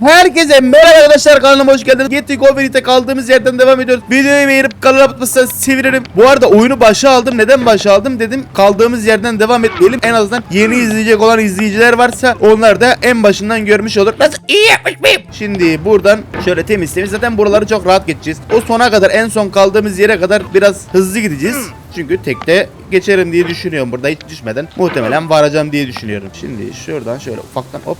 Herkese merhaba arkadaşlar kanalıma hoş geldiniz. Gittik Overeat'e kaldığımız yerden devam ediyoruz. Videoyu beğenip kanala atmışsanız sevinirim. Bu arada oyunu başa aldım. Neden başa aldım dedim. Kaldığımız yerden devam etmeyelim. En azından yeni izleyecek olan izleyiciler varsa onlar da en başından görmüş olur. Nasıl iyi yapmış mıyım? Şimdi buradan şöyle temiz temiz zaten buraları çok rahat geçeceğiz. O sona kadar en son kaldığımız yere kadar biraz hızlı gideceğiz. Çünkü tekte geçerim diye düşünüyorum burada hiç düşmeden. Muhtemelen varacağım diye düşünüyorum. Şimdi şuradan şöyle ufaktan hop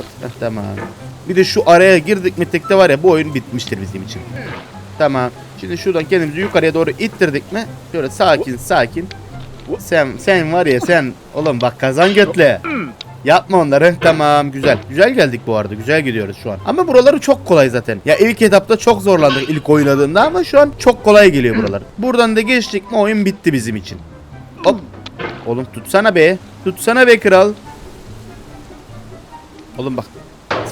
Atlat. Heh, tamam. Bir de şu araya girdik mi tekte var ya bu oyun bitmiştir bizim için. Tamam. Şimdi şuradan kendimizi yukarıya doğru ittirdik mi? Şöyle sakin sakin. Sen sen var ya sen oğlum bak kazan götle. Yapma onları. Tamam güzel. Güzel geldik bu arada. Güzel gidiyoruz şu an. Ama buraları çok kolay zaten. Ya ilk etapta çok zorlandık ilk oynadığında ama şu an çok kolay geliyor buralar. Buradan da geçtik mi oyun bitti bizim için. Hop. Oğlum tutsana be. Tutsana be kral. Oğlum bak.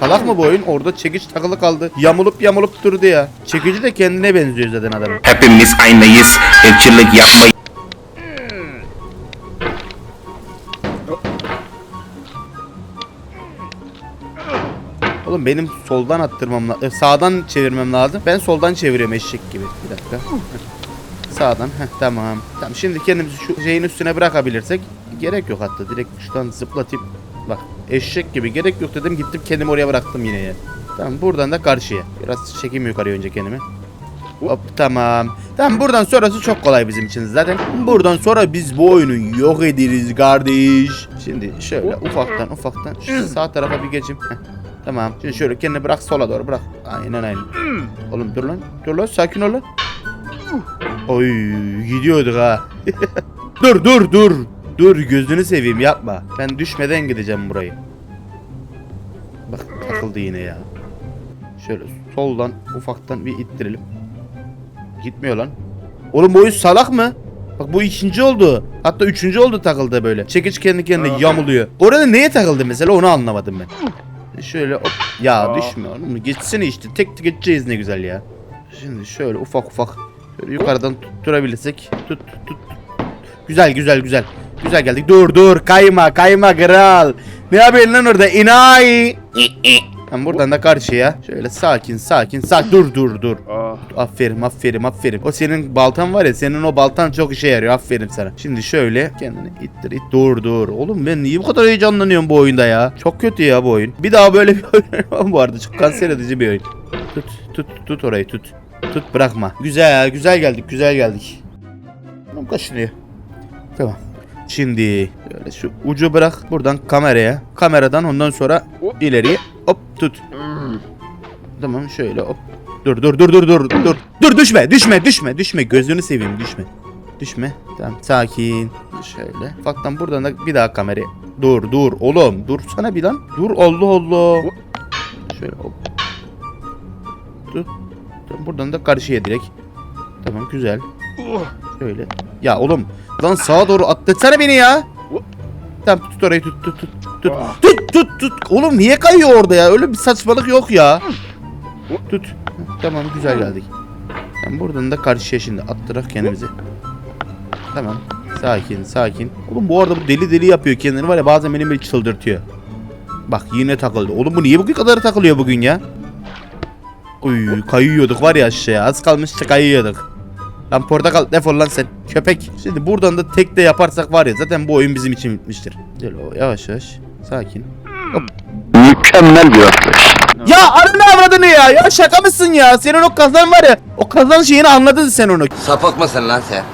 Salak mı bu oyun? Orada çekiç takılı kaldı. Yamulup yamulup durdu ya. Çekici de kendine benziyor zaten adamın. Hepimiz aynıyız. Irkçılık yapmayın. Oğlum benim soldan attırmam lazım. sağdan çevirmem lazım. Ben soldan çeviriyorum eşek gibi. Bir dakika. Sağdan. Heh, tamam. Tamam şimdi kendimizi şu şeyin üstüne bırakabilirsek gerek yok hatta. Direkt şuradan zıplatıp bak eşek gibi gerek yok dedim gittim kendimi oraya bıraktım yine ya. Tamam buradan da karşıya. Biraz çekeyim yukarıya önce kendimi. Hop tamam. Tamam buradan sonrası çok kolay bizim için zaten. Buradan sonra biz bu oyunu yok ederiz kardeş. Şimdi şöyle ufaktan ufaktan şu sağ tarafa bir geçeyim. Heh, Tamam. Şimdi şöyle kendini bırak sola doğru bırak. Aynen aynen. Oğlum dur lan. Dur lan sakin ol lan. Oy gidiyorduk ha. dur dur dur. Dur gözünü seveyim yapma. Ben düşmeden gideceğim burayı. Bak takıldı yine ya. Şöyle soldan ufaktan bir ittirelim. Gitmiyor lan. Oğlum bu oyun salak mı? Bak bu ikinci oldu. Hatta üçüncü oldu takıldı böyle. Çekiç kendi kendine yamuluyor. Orada neye takıldı mesela onu anlamadım ben. Şöyle hop. Ya düşme oğlum. Geçsene işte. Tek tek geçeceğiz ne güzel ya. Şimdi şöyle ufak ufak. Şöyle yukarıdan tutturabilirsek. Tut tut tut. Güzel güzel güzel. Güzel geldik. Dur dur. Kayma kayma kral. Ne yapıyorsun lan orada? İnay. Ben buradan da karşıya. Şöyle sakin sakin sakin. Dur dur dur. Aferin aferin aferin. O senin baltan var ya senin o baltan çok işe yarıyor. Aferin sana. Şimdi şöyle kendini ittir it. Dur dur. Oğlum ben niye bu kadar heyecanlanıyorum bu oyunda ya? Çok kötü ya bu oyun. Bir daha böyle bir oyun bu arada. Çok kanser edici bir oyun. Tut tut tut orayı tut. Tut bırakma. Güzel güzel geldik güzel geldik. Tamam kaşınıyor. Tamam. Şimdi böyle şu ucu bırak buradan kameraya. Kameradan ondan sonra ileriye hop tut. Tamam şöyle hop. Dur dur dur dur dur dur. Dur düşme düşme düşme düşme gözünü seveyim düşme. Düşme. Tamam sakin. Şöyle. Ufaktan buradan da bir daha kameraya. Dur dur oğlum dur sana bir lan. Dur Allah Allah. Şöyle hop. Dur. Tamam, buradan da karşıya direkt. Tamam güzel. Şöyle. Ya oğlum lan sağa doğru atlatsana beni ya. Tamam tut orayı tut tut tut tut. Tut tut tut. Oğlum niye kayıyor orada ya? Öyle bir saçmalık yok ya. Tut. Tamam güzel geldik. Tamam buradan da karşıya şimdi attırak kendimizi. Tamam. Sakin sakin. Oğlum bu arada bu deli deli yapıyor kendini var ya bazen beni bile çıldırtıyor. Bak yine takıldı. Oğlum bu niye bu kadar takılıyor bugün ya? Uy kayıyorduk var ya aşağıya. Az kalmıştı kayıyorduk. Lan portakal defol lan sen köpek. Şimdi buradan da tek de yaparsak var ya zaten bu oyun bizim için bitmiştir. Şöyle o yavaş yavaş. Sakin. Mükemmel bir atlayış. Ya ananı avradını ya. Ya şaka mısın ya? Senin o kazan var ya. O kazan şeyini anladın sen onu. Sapık mısın lan sen?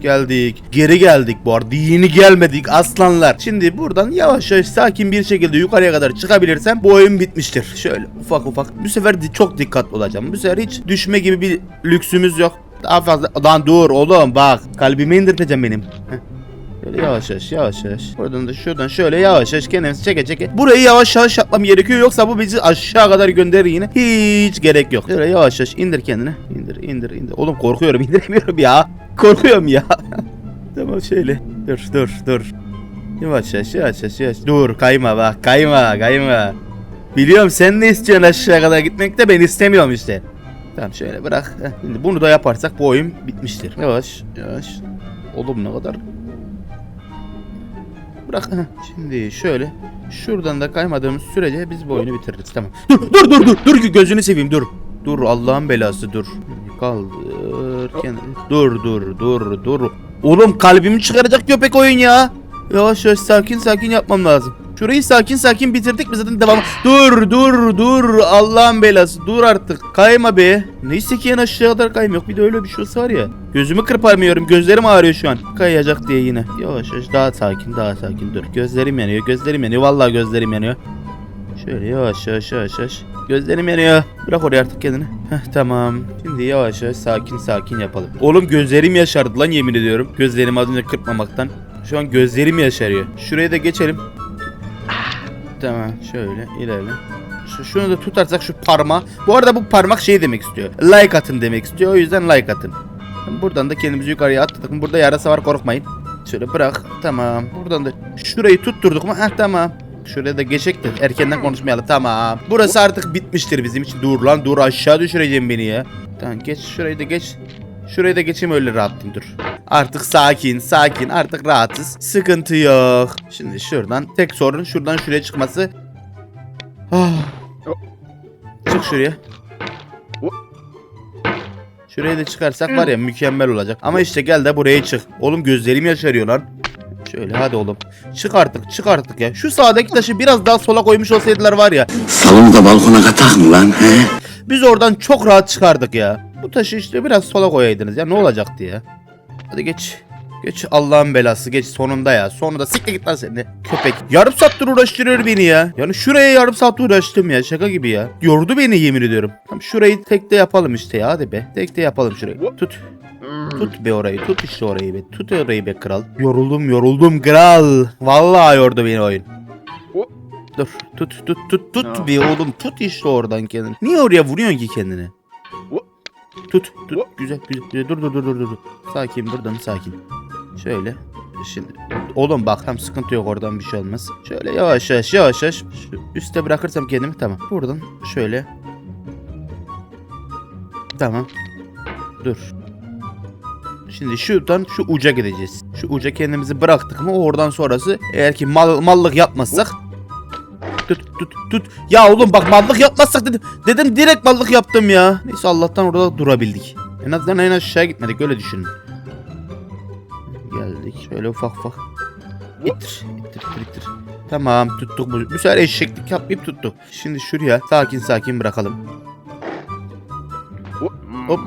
Geldik. Geri geldik bu arada. Yeni gelmedik aslanlar. Şimdi buradan yavaş yavaş sakin bir şekilde yukarıya kadar çıkabilirsem bu oyun bitmiştir. Şöyle ufak ufak. Bu sefer çok dikkatli olacağım. Bu sefer hiç düşme gibi bir lüksümüz yok. Daha fazla. Lan dur oğlum bak. Kalbimi indirteceğim benim. Heh. Böyle yavaş yavaş yavaş yavaş. Buradan da şuradan şöyle yavaş yavaş kendimizi çeke çeke. Burayı yavaş yavaş yapmam gerekiyor yoksa bu bizi aşağı kadar gönderir yine. Hiç gerek yok. Şöyle yavaş yavaş indir kendini. İndir indir indir. Oğlum korkuyorum indiremiyorum ya. Korkuyorum ya. tamam şöyle. Dur dur dur. Yavaş yavaş yavaş yavaş yavaş. Dur kayma bak kayma kayma. Biliyorum sen ne istiyorsun aşağı kadar gitmek de ben istemiyorum işte. Tamam şöyle bırak. Şimdi bunu da yaparsak bu oyun bitmiştir. Yavaş yavaş. Oğlum ne kadar Bırak. Şimdi şöyle Şuradan da kaymadığımız sürece biz bu oyunu bitiririz. Tamam. Dur dur dur dur. Dur gözünü seveyim dur. Dur Allah'ın belası dur. Kaldır. Dur dur dur dur. Oğlum kalbimi çıkaracak köpek oyun ya. Yavaş yavaş sakin sakin yapmam lazım. Şurayı sakin sakin bitirdik mi zaten devam. Dur dur dur Allah'ın belası dur artık kayma be. Neyse ki en aşağı kadar kaym yok bir de öyle bir şey var ya. Gözümü kırpamıyorum gözlerim ağrıyor şu an. Kayacak diye yine. Yavaş yavaş daha sakin daha sakin dur. Gözlerim yanıyor gözlerim yanıyor vallahi gözlerim yanıyor. Şöyle yavaş yavaş yavaş yavaş. Gözlerim yanıyor. Bırak oraya artık kendini. Heh tamam. Şimdi yavaş yavaş sakin sakin yapalım. Oğlum gözlerim yaşardı lan yemin ediyorum. Gözlerimi az önce kırpmamaktan. Şu an gözlerim yaşarıyor. Şuraya da geçelim. Tamam şöyle ilerle. Şu, şunu da tutarsak şu parmağı. Bu arada bu parmak şey demek istiyor. Like atın demek istiyor. O yüzden like atın. Buradan da kendimizi yukarıya attık. Burada yarasa var korkmayın. Şöyle bırak. Tamam. Buradan da şurayı tutturduk mu? Heh tamam. Şuraya da geçecek de erkenden konuşmayalım. Tamam. Burası artık bitmiştir bizim için. Dur lan dur aşağı düşüreceğim beni ya. Tamam geç şurayı da geç. Şurayı da geçeyim öyle rahatlayayım dur. Artık sakin sakin artık rahatız. Sıkıntı yok. Şimdi şuradan tek sorun şuradan şuraya çıkması. Ah. Çık şuraya. Şuraya da çıkarsak var ya mükemmel olacak. Ama işte gel de buraya çık. Oğlum gözlerim yaşarıyor lan. Şöyle hadi oğlum. Çık artık çık artık ya. Şu sağdaki taşı biraz daha sola koymuş olsaydılar var ya. Salonda balkona katak mı lan he? Biz oradan çok rahat çıkardık ya. Bu taşı işte biraz sola koyaydınız ya ne olacaktı ya. Hadi geç. Geç Allah'ın belası geç sonunda ya. Sonunda siktir git lan seni. Köpek. Yarım saattir uğraştırıyor beni ya. Yani şuraya yarım saat uğraştım ya. Şaka gibi ya. Yordu beni yemin ediyorum. Tamam şurayı tekte yapalım işte ya hadi be. Tekte yapalım şurayı. Tut. Tut be orayı. Tut işte orayı be. Tut orayı be kral. Yoruldum yoruldum kral. Vallahi yordu beni oyun. Dur tut tut tut tut bir oğlum tut işte oradan kendini. Niye oraya vuruyorsun ki kendini? Tut tut güzel güzel, güzel. dur dur dur dur dur. Sakin buradan sakin. Şöyle şimdi oğlum bak hem sıkıntı yok oradan bir şey olmaz. Şöyle yavaş yavaş yavaş yavaş şu üste bırakırsam kendimi tamam. Buradan şöyle. Tamam. Dur. Şimdi şuradan şu uca gideceğiz. Şu uca kendimizi bıraktık mı oradan sonrası eğer ki mal, mallık yapmazsak tut tut tut. Ya oğlum bak mallık yapmazsak dedim. Dedim direkt mallık yaptım ya. Neyse Allah'tan orada durabildik. En azından en aşağı gitmedik öyle düşünün. Geldik şöyle ufak ufak. İttir, ittir, ittir, ittir. Tamam tuttuk bu. Bu sefer eşeklik yapmayıp tuttuk. Şimdi şuraya sakin sakin bırakalım. Hop.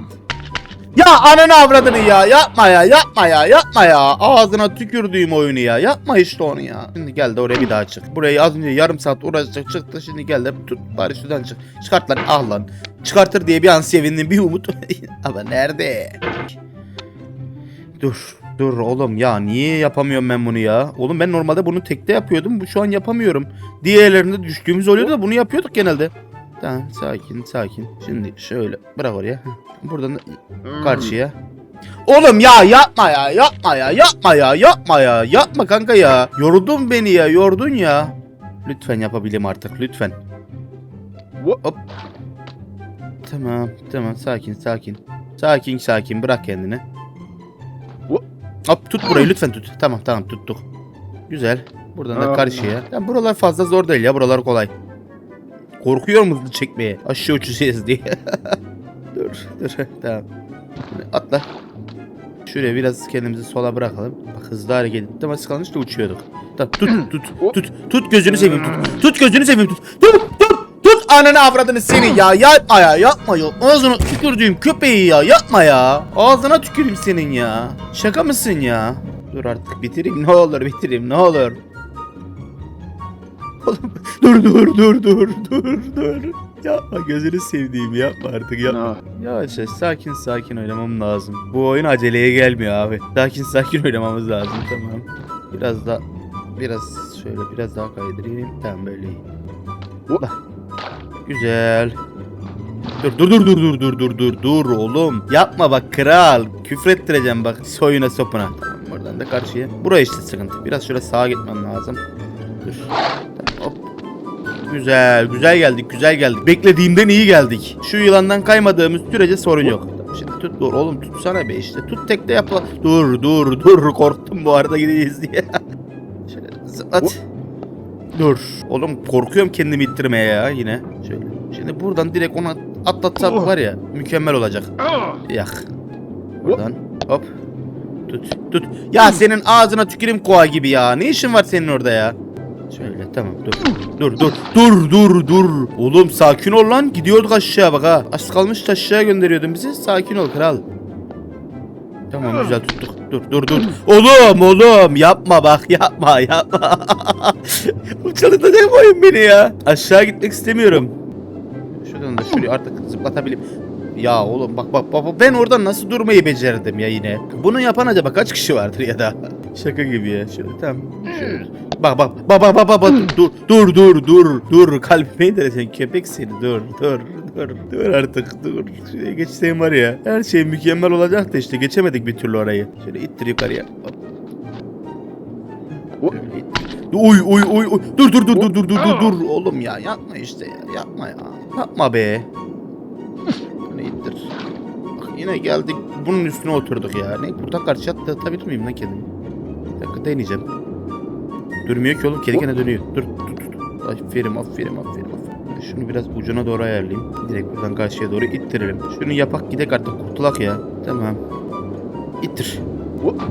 Ya ananı avradını ya yapma ya yapma ya yapma ya ağzına tükürdüğüm oyunu ya yapma işte onu ya. Şimdi gel de oraya bir daha çık. Burayı az önce yarım saat uğraşacak çıktı şimdi gel de tut bari şuradan çık. Çıkart lan ah lan. Çıkartır diye bir an sevindim bir umut. Ama nerede? Dur dur oğlum ya niye yapamıyorum ben bunu ya? Oğlum ben normalde bunu tekte yapıyordum bu şu an yapamıyorum. Diğerlerinde düştüğümüz oluyordu da bunu yapıyorduk genelde. Tamam sakin sakin. Şimdi şöyle bırak oraya. Buradan da karşıya. Oğlum ya yapma ya yapma ya yapma ya yapma ya yapma kanka ya. Yoruldun beni ya yordun ya. Lütfen yapabilirim artık lütfen. Hop. Tamam tamam sakin sakin. Sakin sakin bırak kendini. Hop tut burayı lütfen tut. Tamam tamam tuttuk. Güzel. Buradan da karşıya. Ya buralar fazla zor değil ya buralar kolay. Korkuyor mu hızlı çekmeye? Aşağı uçacağız diye. dur dur tamam. Atla. Şuraya biraz kendimizi sola bırakalım. Bak hızlı hareket ettim ama sıkılmış da uçuyorduk. Tamam tut tut tut tut gözünü seveyim tut. Tut gözünü seveyim. Tut tut tut ananı avradını seni ya yapma ya yapma ya. Ağzına tükürdüğüm köpeği ya yapma ya. Ağzına tüküreyim senin ya. Şaka mısın ya? Dur artık bitireyim ne olur bitireyim ne olur. Oğlum dur dur dur dur dur dur. Yapma gözünü sevdiğim yapma artık yapma. Yavaş yavaş sakin sakin oynamam lazım. Bu oyun aceleye gelmiyor abi. Sakin sakin oynamamız lazım tamam. Biraz da biraz şöyle biraz daha kaydırayım. Tamam böyle iyi. Güzel. Dur dur dur dur dur dur dur dur dur oğlum. Yapma bak kral. Küfrettireceğim bak soyuna sopuna. Tamam buradan da karşıya. Buraya işte sıkıntı. Biraz şöyle sağa gitmem lazım. Dur. Tamam, hop. Güzel, güzel geldik, güzel geldik. Beklediğimden iyi geldik. Şu yılandan kaymadığımız sürece sorun yok. Şimdi tut dur oğlum tutsana be işte. Tut tekte yapla. Dur dur dur korktum bu arada gideceğiz diye. Şöyle zıplat. Dur. Oğlum korkuyorum kendimi ittirmeye ya yine. Şimdi buradan direkt ona atlatsak var ya mükemmel olacak. Yak. Buradan hop. Tut tut. Ya senin ağzına tükürüm koa gibi ya. Ne işin var senin orada ya? Şöyle tamam dur. Dur dur. Dur dur dur. Oğlum sakin ol lan. Gidiyorduk aşağı bak ha. Az kalmış aşağı gönderiyordun bizi. Sakin ol kral. Tamam güzel tuttuk. Dur dur dur. Oğlum oğlum yapma bak yapma yapma. Uçalıda ne koyun beni ya. Aşağı gitmek istemiyorum. Da şuraya artık zıplatabileyim. Ya oğlum bak bak bak ben orada nasıl durmayı becerdim ya yine. Bunu yapan acaba kaç kişi vardır ya da. Şaka gibi ya. Şöyle tamam. Şöyle. Bak bak bak bak bak bak dur dur dur dur dur kalbime indir sen köpek seni dur dur dur dur artık dur. Şuraya geçseyim var ya. Her şey mükemmel olacak da işte geçemedik bir türlü orayı. Şöyle ittir yukarıya. Hop. Şöyle ittir. Uy uy uy uy. Dur dur dur dur dur dur dur dur. Oğlum ya yapma işte ya. Yapma ya. Yapma be. Şöyle ittir. Bak yine geldik bunun üstüne oturduk ya. Ne buradan karşı atlatabilir miyim lan kendimi? Bir dakika deneyeceğim. Durmuyor ki oğlum kedi gene dönüyor. Dur dur dur. Aferin aferin aferin aferin. Şunu biraz ucuna doğru ayarlayayım. Direkt buradan karşıya doğru ittirelim. Şunu yapak gidek artık kurtulak ya. Tamam. İttir.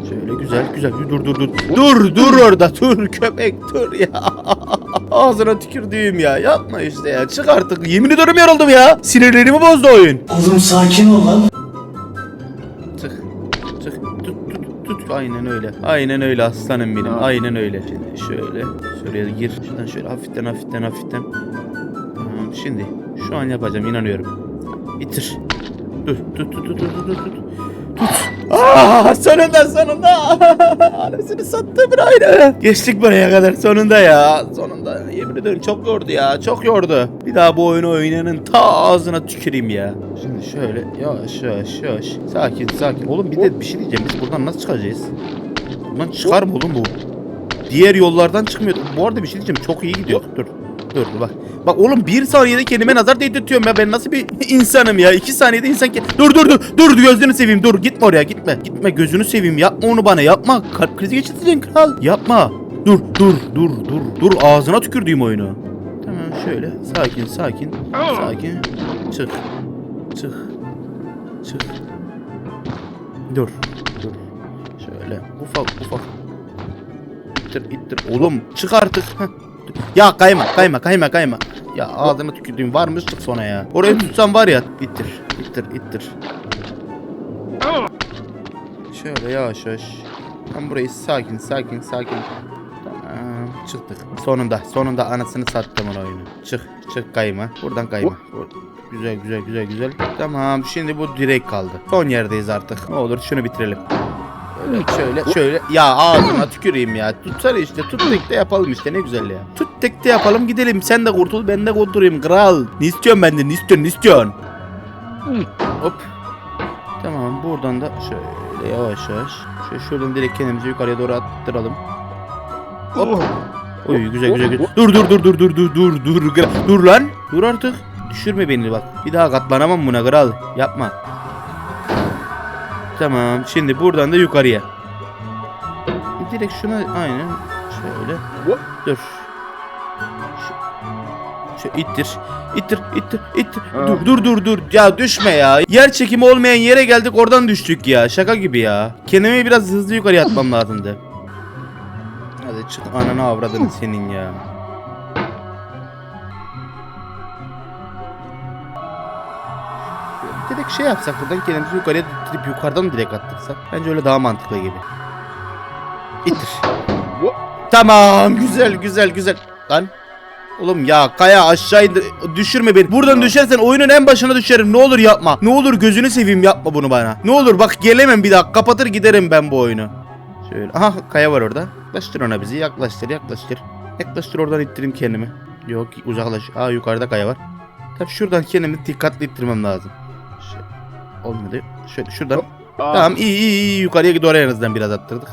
Şöyle güzel güzel. Dur dur dur. Dur dur orada dur köpek dur ya. Ağzına tükürdüğüm ya. Yapma işte ya. Çık artık. Yemin ediyorum yoruldum ya. Sinirlerimi bozdu oyun. Oğlum sakin ol lan. Çık. Çık. Tut tut tut. Aynen öyle. Aynen öyle aslanım benim. Aynen öyle. Şimdi şöyle. Şuraya gir. Şuradan şöyle hafiften hafiften hafiften. Tamam şimdi. Şu an yapacağım inanıyorum. Bitir. Dur dur dur dur dur dur dur. Tut. Aa, sonunda sonunda. Anasını sattım bir aynı. Geçtik buraya kadar sonunda ya. Sonunda yemin ederim çok yordu ya. Çok yordu. Bir daha bu oyunu oynayanın ta ağzına tüküreyim ya. Şimdi şöyle yavaş yavaş yavaş. Sakin sakin. Oğlum bir de bir şey diyeceğim. Biz buradan nasıl çıkacağız? Buradan çıkar mı oğlum bu? Diğer yollardan çıkmıyor. Bu arada bir şey diyeceğim. Çok iyi gidiyor. Dur. Dur bak. Bak oğlum bir saniyede kendime nazar değdirtiyorum ya. Ben nasıl bir insanım ya. İki saniyede insan ki... Dur dur dur. Dur gözünü seveyim. Dur gitme oraya gitme. Gitme gözünü seveyim. Yapma onu bana. Yapma. Kalp krizi geçireceksin kral. Yapma. Dur dur dur dur. Dur ağzına tükürdüğüm oyunu. Tamam şöyle. Sakin sakin. Sakin. Çık. Çık. Çık. Dur. Dur. Şöyle. Ufak ufak. İttir ittir. Oğlum çık artık. Heh. Ya kayma kayma kayma kayma. Ya ağzına tükürdüğüm varmış çık sonra ya. Orayı tutsam var ya. İttir ittir ittir. Şöyle yavaş yavaş. Ben burayı sakin sakin sakin. Tamam çıktık. Sonunda sonunda anasını sattım o oyunu. Çık çık kayma. Buradan kayma. Güzel güzel güzel güzel. Tamam şimdi bu direk kaldı. Son yerdeyiz artık. Ne olur şunu bitirelim. Şöyle şöyle ya ağzına tüküreyim ya. Tutsana işte tuttuk da yapalım işte ne güzel ya. Tuttuk da yapalım gidelim sen de kurtul ben de kurtulayım kral. Ne istiyorsun benden ne istiyorsun ne istiyorsun? Hop. Tamam buradan da şöyle yavaş yavaş. Şöyle şuradan direkt kendimizi yukarıya doğru attıralım. Hop. Oy güzel güzel güzel. Dur dur dur dur dur dur dur dur. Dur lan. Dur artık. Düşürme beni bak. Bir daha katlanamam buna kral. Yapma. Tamam. Şimdi buradan da yukarıya. Direkt şuna aynen şöyle. Dur. Şu, ittir. İttir, ittir, ittir. Dur, dur, dur, dur. Ya düşme ya. Yer çekimi olmayan yere geldik oradan düştük ya. Şaka gibi ya. Kendimi biraz hızlı yukarıya atmam lazımdı. Hadi çık ananı avradını senin ya. Direkt şey yapsak buradan kendimizi yukarıya tutturup yukarıdan direkt attırsak. Bence öyle daha mantıklı gibi. İttir. Tamam güzel güzel güzel. Lan. Oğlum ya kaya aşağı indir. Düşürme beni. Buradan düşersen oyunun en başına düşerim. Ne olur yapma. Ne olur gözünü seveyim yapma bunu bana. Ne olur bak gelemem bir daha. Kapatır giderim ben bu oyunu. Şöyle. Aha kaya var orada. Yaklaştır ona bizi. Yaklaştır yaklaştır. Yaklaştır oradan ittireyim kendimi. Yok uzaklaş. Aa yukarıda kaya var. Tabii şuradan kendimi dikkatli ittirmem lazım. Olmadı. Şöyle şuradan. Tamam iyi iyi iyi yukarıya doğru en azından biraz attırdık.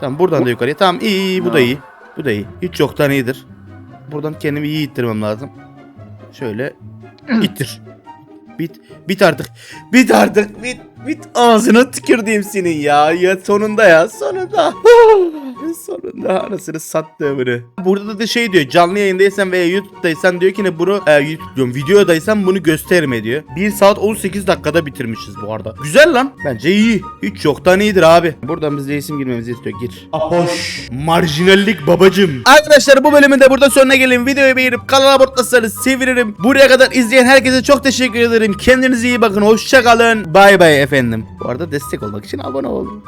Tamam buradan da yukarıya. Tamam iyi iyi bu da iyi. Bu da iyi. Hiç yoktan iyidir. Buradan kendimi iyi ittirmem lazım. Şöyle ittir. Bit bit artık. Bit artık. Bit bit ağzına tükürdüğüm senin ya. Ya sonunda ya sonunda. Sonunda anasını sattığımını. Burada da şey diyor canlı yayındaysan veya YouTube'daysan diyor ki ne bunu e, YouTube diyorum videodaysan bunu gösterme diyor. 1 saat 18 dakikada bitirmişiz bu arada. Güzel lan. Bence iyi. Hiç yoktan iyidir abi. Buradan biz isim girmemizi istiyor. Gir. Apoş. Marjinallik babacım. Arkadaşlar bu bölümün de burada sonuna gelin. Videoyu beğenip kanala abone olursanız sevinirim. Buraya kadar izleyen herkese çok teşekkür ederim. Kendinize iyi bakın. Hoşça kalın. Bay bay efendim. Bu arada destek olmak için abone olun.